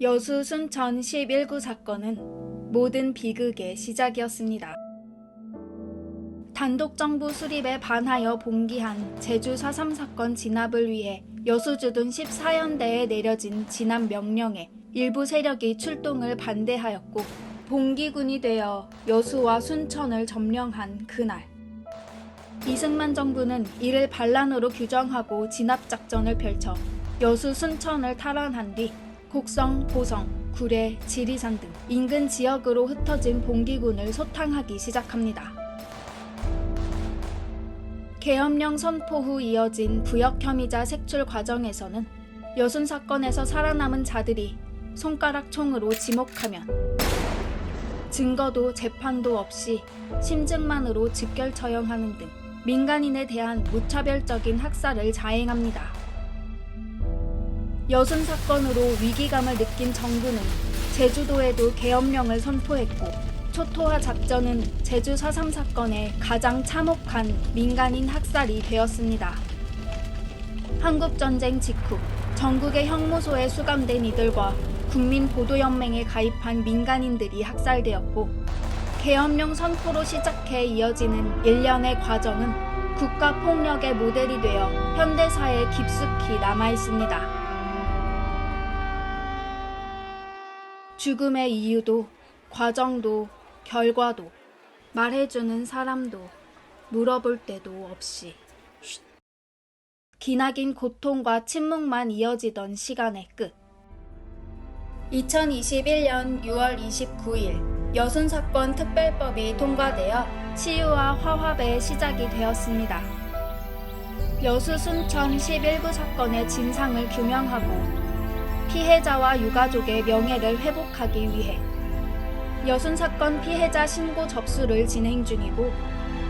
여수 순천 11구 사건은 모든 비극의 시작이었습니다. 단독 정부 수립에 반하여 봉기한 제주 4.3 사건 진압을 위해 여수주둔 14연대에 내려진 진압 명령에 일부 세력이 출동을 반대하였고 봉기군이 되어 여수와 순천을 점령한 그날 이승만 정부는 이를 반란으로 규정하고 진압 작전을 펼쳐 여수 순천을 탈환한 뒤 곡성, 보성, 구례, 지리산 등 인근 지역으로 흩어진 봉기군을 소탕하기 시작합니다. 계엄령 선포 후 이어진 부역 혐의자 색출 과정에서는 여순 사건에서 살아남은 자들이 손가락 총으로 지목하면 증거도 재판도 없이 심증만으로 즉결 처형하는 등 민간인에 대한 무차별적인 학살을 자행합니다. 여순 사건으로 위기감을 느낀 정부는 제주도에도 계엄령을 선포했고 초토화 작전은 제주 4.3 사건의 가장 참혹한 민간인 학살이 되었습니다. 한국전쟁 직후 전국의 형무소에 수감된 이들과 국민보도연맹에 가입한 민간인들이 학살되었고 계엄령 선포로 시작해 이어지는 일련의 과정은 국가폭력의 모델이 되어 현대사에 깊숙이 남아있습니다. 죽음의 이유도, 과정도, 결과도, 말해주는 사람도, 물어볼 때도 없이. 쉿. 기나긴 고통과 침묵만 이어지던 시간의 끝. 2021년 6월 29일 여순 사건 특별법이 통과되어 치유와 화합의 시작이 되었습니다. 여수 순천 11구 사건의 진상을 규명하고 피해자와 유가족의 명예를 회복하기 위해 여순 사건 피해자 신고 접수를 진행 중이고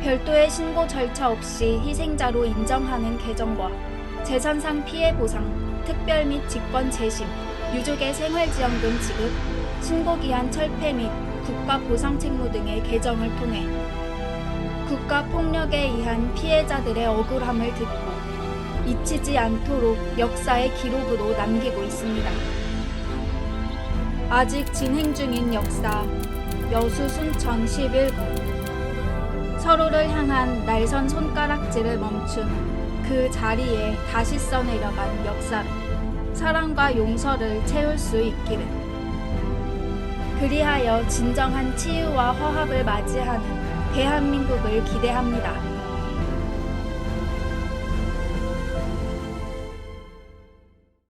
별도의 신고 절차 없이 희생자로 인정하는 개정과 재산상 피해 보상, 특별 및 직권 재심, 유족의 생활지원금 지급, 신고 기한 철폐 및 국가 보상 책무 등의 개정을 통해 국가 폭력에 의한 피해자들의 억울함을 듣고 잊히지 않도록 역사의 기록으로 남기고 있습니다. 아직 진행 중인 역사 여수 순천 11구 서로를 향한 날선 손가락질을 멈춘 그 자리에 다시 써내려간 역사로 사랑과 용서를 채울 수 있기를 그리하여 진정한 치유와 화합을 맞이하는 대한민국을 기대합니다.